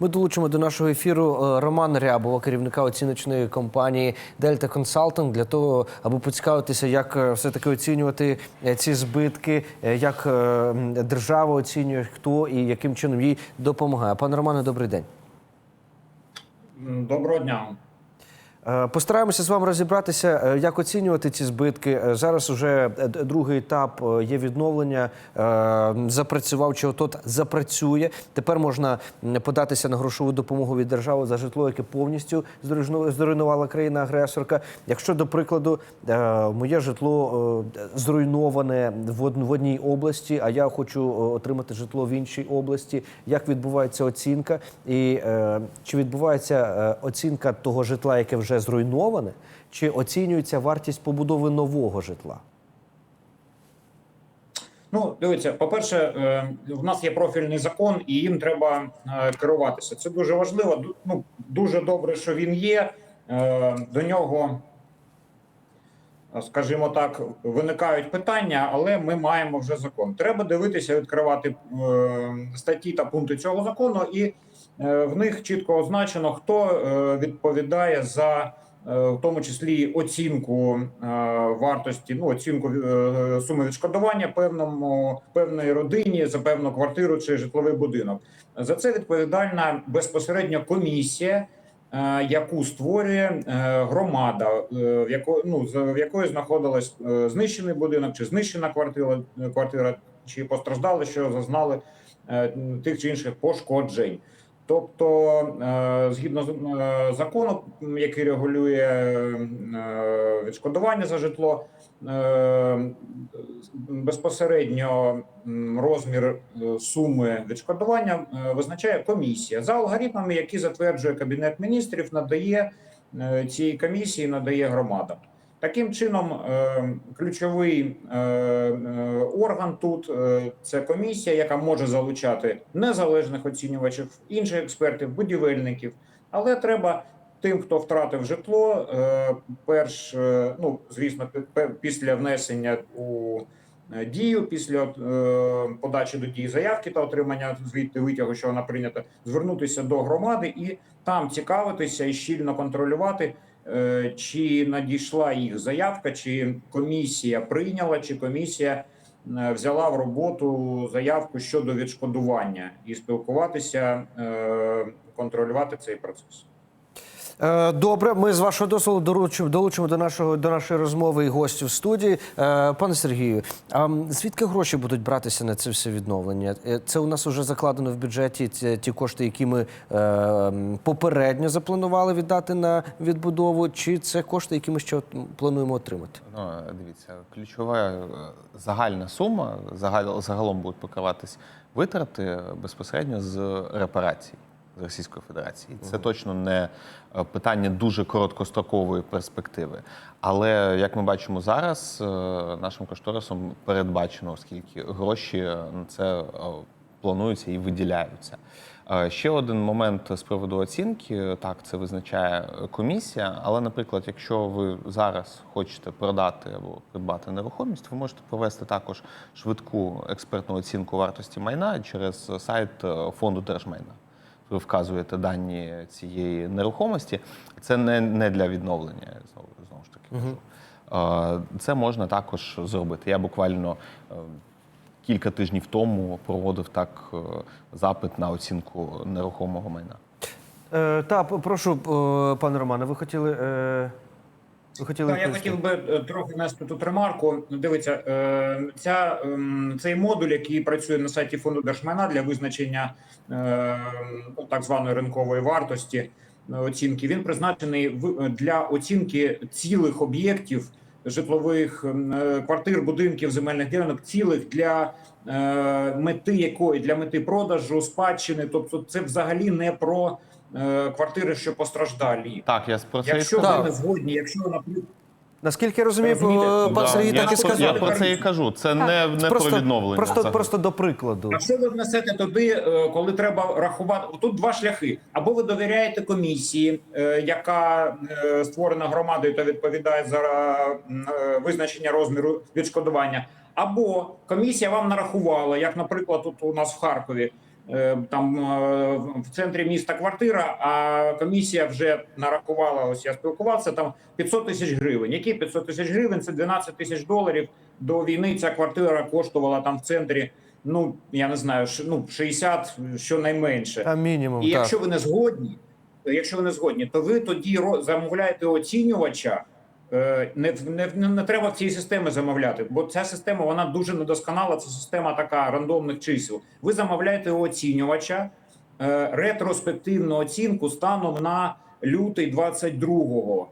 Ми долучимо до нашого ефіру Роман Романа Рябова, керівника оціночної компанії Дельта Консалтинг, для того, аби поцікавитися, як е, все-таки оцінювати е, ці збитки, е, як е, держава оцінює, хто і яким чином їй допомагає. Пане Романе, добрий день. Доброго дня. Е, Постараємося з вами розібратися, е, як оцінювати ці збитки. Е, Зараз уже другий етап є відновлення. Запрацював чи отот запрацює. Тепер можна податися на грошову допомогу від держави за житло, яке повністю зруйну- зруйнувала країна-агресорка. Якщо, до прикладу, моє житло зруйноване в одній області, а я хочу отримати житло в іншій області, як відбувається оцінка, і чи відбувається оцінка того житла, яке вже зруйноване, чи оцінюється вартість побудови нового житла? Ну, дивіться, по-перше, е, в нас є профільний закон, і їм треба е, керуватися. Це дуже важливо. Ну, дуже добре, що він є. Е, До нього, скажімо так, виникають питання, але ми маємо вже закон. Треба дивитися, відкривати статті та пункти цього закону, і в них чітко означено, хто е, відповідає за. е, В тому числі оцінку е, вартості, ну оцінку е, суми відшкодування певному певної родині за певну квартиру чи житловий будинок. За це відповідальна безпосередньо комісія, е, яку створює е, громада, е, в якої ну в якої знаходилась е, знищений будинок, чи знищена квартира, квартира, чи постраждали, що зазнали е, тих чи інших пошкоджень. Тобто, е, згідно з е, закону, який регулює е, відшкодування за житло, безпосередньо розмір суми відшкодування визначає комісія за алгоритмами, які затверджує кабінет міністрів, надає цій комісії, надає громадам. Таким чином, е, ключовий е, е, орган тут це комісія, яка може залучати незалежних оцінювачів, інших експертів, будівельників. Але треба тим, хто втратив житло, перш ну звісно, після внесення у дію, після подачі до дії заявки та отримання звідти витягу, що вона прийнята, звернутися до громади і там цікавитися і щільно контролювати. Е, чи надійшла їх заявка, чи комісія прийняла, чи комісія е, взяла в роботу заявку щодо відшкодування і спілкуватися, е, контролювати цей процес. Е, Добре, ми з вашого дозволу долучимо, долучимо до нашого до нашої розмови і гостю в студії. Е, Пане Сергію, а звідки гроші будуть братися на це все відновлення? Е, Це у нас вже закладено в бюджеті ті, кошти, які ми попередньо запланували віддати на відбудову, чи це кошти, які ми ще плануємо отримати? Ну, дивіться, ключова загальна сума загал- загалом будуть покриватись витрати безпосередньо з репарацій Російської Федерації. Це точно не е, питання дуже короткострокової перспективи. Але як ми бачимо зараз, е, нашим кошторисом передбачено, оскільки гроші е, на це плануються і виділяються. Ще один момент з приводу оцінки. Так, це визначає комісія. Але, наприклад, якщо ви зараз хочете продати або придбати нерухомість, ви можете провести також швидку експертну оцінку вартості майна через сайт фонду держмайна. Ви вказуєте дані цієї нерухомості. Це не, не для відновлення. Знову знову ж таки кажу. Це можна також зробити. Я буквально е, кілька тижнів тому проводив так е, запит на оцінку нерухомого майна. Е, та прошу, е, пане Романе, ви хотіли. Е, ви хотіли Так, я хотів би е, трохи внести тут ремарку. Дивіться, е, ця, ем, цей модуль, який працює на сайті фонду держмайна для визначення е, ну, так званої ринкової вартості оцінки, він призначений для оцінки цілих об'єктів житлових ем, квартир, будинків, земельних ділянок, цілих для мети якої для мети продажу, спадщини. Тобто, це взагалі не про квартири, що постраждалі. Так, я про це Якщо і ви не згодні, якщо наприклад. Наскільки я розумію, Розумієте, е, пан Да, Сергій я, так і про- я сказав. про це і кажу. Це не, не Просто, про відновлення. просто, просто до прикладу. А що ви внесете туди, е, коли треба рахувати? Тут два шляхи: або ви довіряєте комісії, е, яка е, створена громадою та відповідає за е, визначення розміру відшкодування, або комісія вам нарахувала, як, наприклад, тут у нас в Харкові. Е, там е, в центрі міста квартира, а комісія вже нарахувала. Ось я спілкувався там 500 тисяч гривень. Які 500 тисяч гривень? Це 12 тисяч доларів. До війни ця квартира коштувала там в центрі. Ну я не знаю, ну 60 щонайменше. А мінімум, І так. якщо ви не згодні, якщо ви не згодні, то ви тоді замовляєте оцінювача. Е, Не, не, не, треба в цій системі замовляти, бо ця система вона дуже недосконала. Це система така рандомних чисел. Ви замовляєте оцінювача е, ретроспективну оцінку станом на лютий 22-го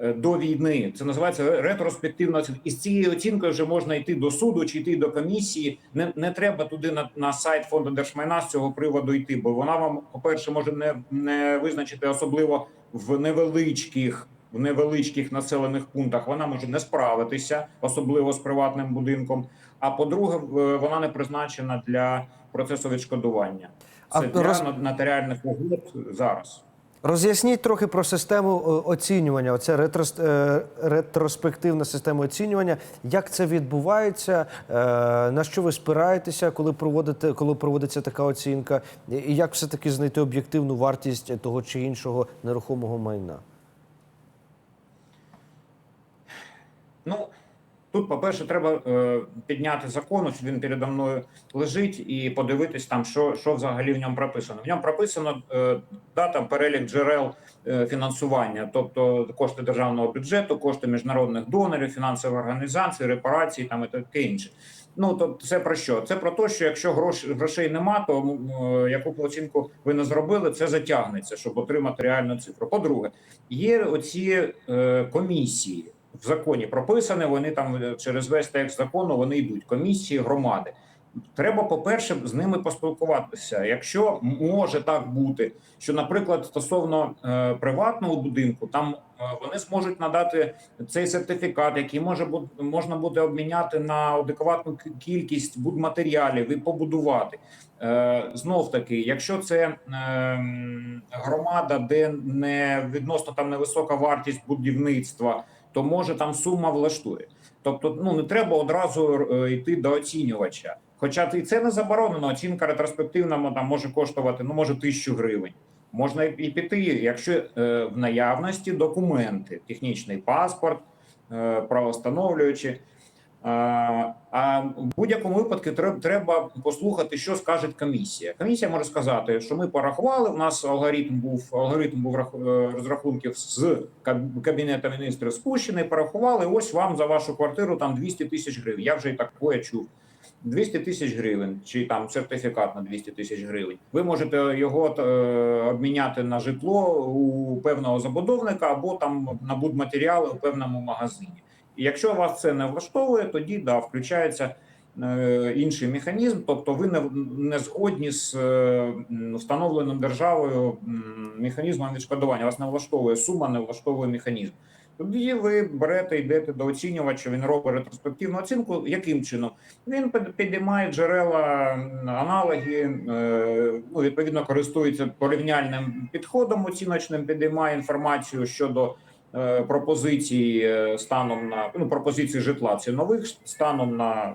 е, до війни. Це називається ретроспективна оцінка. І з цією оцінкою вже можна йти до суду чи йти до комісії. Не, не треба туди на, на сайт фонду держмайна з цього приводу йти, бо вона вам, по-перше, може не, не визначити особливо в невеличких. В невеличких населених пунктах вона може не справитися, особливо з приватним будинком. А по-друге, в- вона не призначена для процесу відшкодування. А Це для роз- нотаріальних угод зараз. Роз'ясніть трохи про систему е, оцінювання. Оце ретрос- е, ретроспективна система оцінювання. Як це відбувається? Е, На що ви спираєтеся, коли проводите, коли проводиться така оцінка? І як все таки знайти об'єктивну вартість того чи іншого нерухомого майна? Ну тут, по-перше, треба е, підняти закон, ось він передо мною лежить, і подивитись там, що, що взагалі в ньому прописано. В ньому прописано е, да, там перелік джерел е, фінансування, тобто кошти державного бюджету, кошти міжнародних донорів, фінансові організації, репарації там і таке інше. Ну тобто, це про що? Це про те, що якщо грош, грошей нема, то е, яку оцінку ви не зробили, це затягнеться, щоб отримати реальну цифру. По-друге, є оці е, комісії в законі прописані. Вони там е, через весь текст закону вони йдуть. Комісії громади. Треба, по-перше, з ними поспілкуватися. Якщо може так бути, що, наприклад, стосовно е, приватного будинку, там е, вони зможуть надати цей сертифікат, який може бути можна буде обміняти на адекватну кількість будматеріалів і побудувати. Е, знов таки, якщо це е, громада, де не відносно там невисока вартість будівництва, то може там сума влаштує. Тобто, ну не треба одразу е, йти до оцінювача. Хоча і це не заборонено. Оцінка ретроспективна там може коштувати ну може тисячу гривень. Можна і піти, якщо е, в наявності документи, технічний паспорт, е, правостановлюючи. А, в будь-якому випадку треба, послухати, що скаже комісія. Комісія може сказати, що ми порахували. У нас алгоритм був алгоритм був е, розрахунків з Каб- кабінету міністрів спущений. Порахували. Ось вам за вашу квартиру там 200 тисяч гривень. Я вже і такое чув. 200 тисяч гривень, чи там сертифікат на 200 тисяч гривень. Ви можете його е, обміняти на житло у певного забудовника або там на будматеріали у певному магазині. І якщо вас це не влаштовує, тоді да, включається е, інший механізм, тобто ви не, не згодні з е, встановленим державою механізмом відшкодування. Вас не влаштовує сума, не влаштовує механізм. Тоді ви берете, йдете до оцінювача, він робить ретроспективну оцінку. Яким чином? Він під- підіймає джерела, аналоги, е, ну, відповідно користується порівняльним підходом оціночним, підіймає інформацію щодо е, пропозицій е, станом на ну, пропозицій житла цінових станом на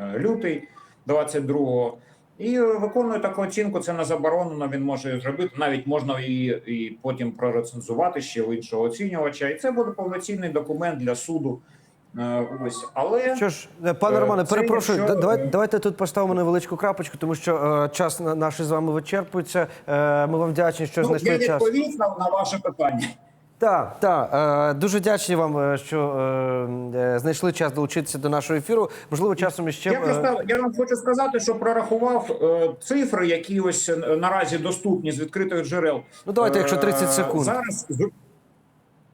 е, лютий 22-го. І виконує таку оцінку. Це не заборонено. Він може зробити. Навіть можна і, і потім прорецензувати ще у іншого оцінювача. І це буде повноцінний документ для суду. Ось, але Що ж, пане Романе, перепрошую, якщо, да- давай, е, давайте тут поставимо невеличку крапочку, тому що е, час на- наш з вами вичерпується. Е, ми вам вдячні, що ну, знайшли я час. відповів на, на ваше питання. Так, так. Е, дуже вдячні вам, е, що е, е, знайшли час долучитися до нашого ефіру. Можливо, часом іще Я е, просто я вам хочу сказати, що прорахував е, цифри, які ось е, наразі доступні з відкритих джерел. Ну, давайте, якщо 30 Е, секунд. Зараз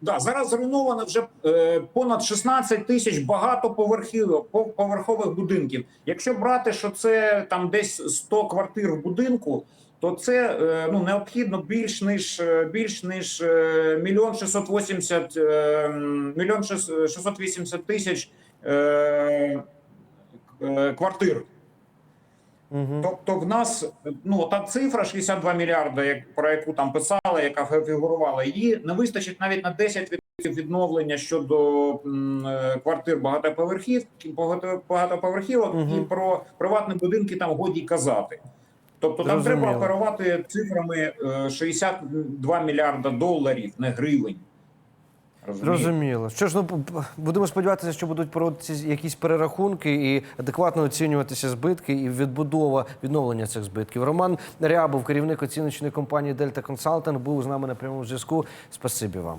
да, зараз зруйновано вже е, понад 16 тисяч багатоповерхівок поверхових будинків. Якщо брати, що це там десь 100 квартир в будинку. То це е, ну необхідно більш ніж е, більш ніж е, мільйон 680 е, мільйон шес- 680 тисяч квартир. Мгм. Тобто, в нас ну та цифра 62 мільярди, як про яку там писали, яка фігурувала, її не вистачить навіть на 10% відновлення щодо м, квартир багатоповерхів, багато- багатоповерхівок, Мгм. і про приватні будинки там годі казати. Тобто там Зрозуміло. треба оперувати цифрами е, 62 мільярда доларів, не гривень. Розумієте? Зрозуміло. Що ж, ну будемо сподіватися, що будуть проводитися якісь перерахунки і адекватно оцінюватися збитки і відбудова відновлення цих збитків. Роман Рябов, керівник оціночної компанії Дельта Консалтинг, був з нами на прямому зв'язку. Спасибі вам.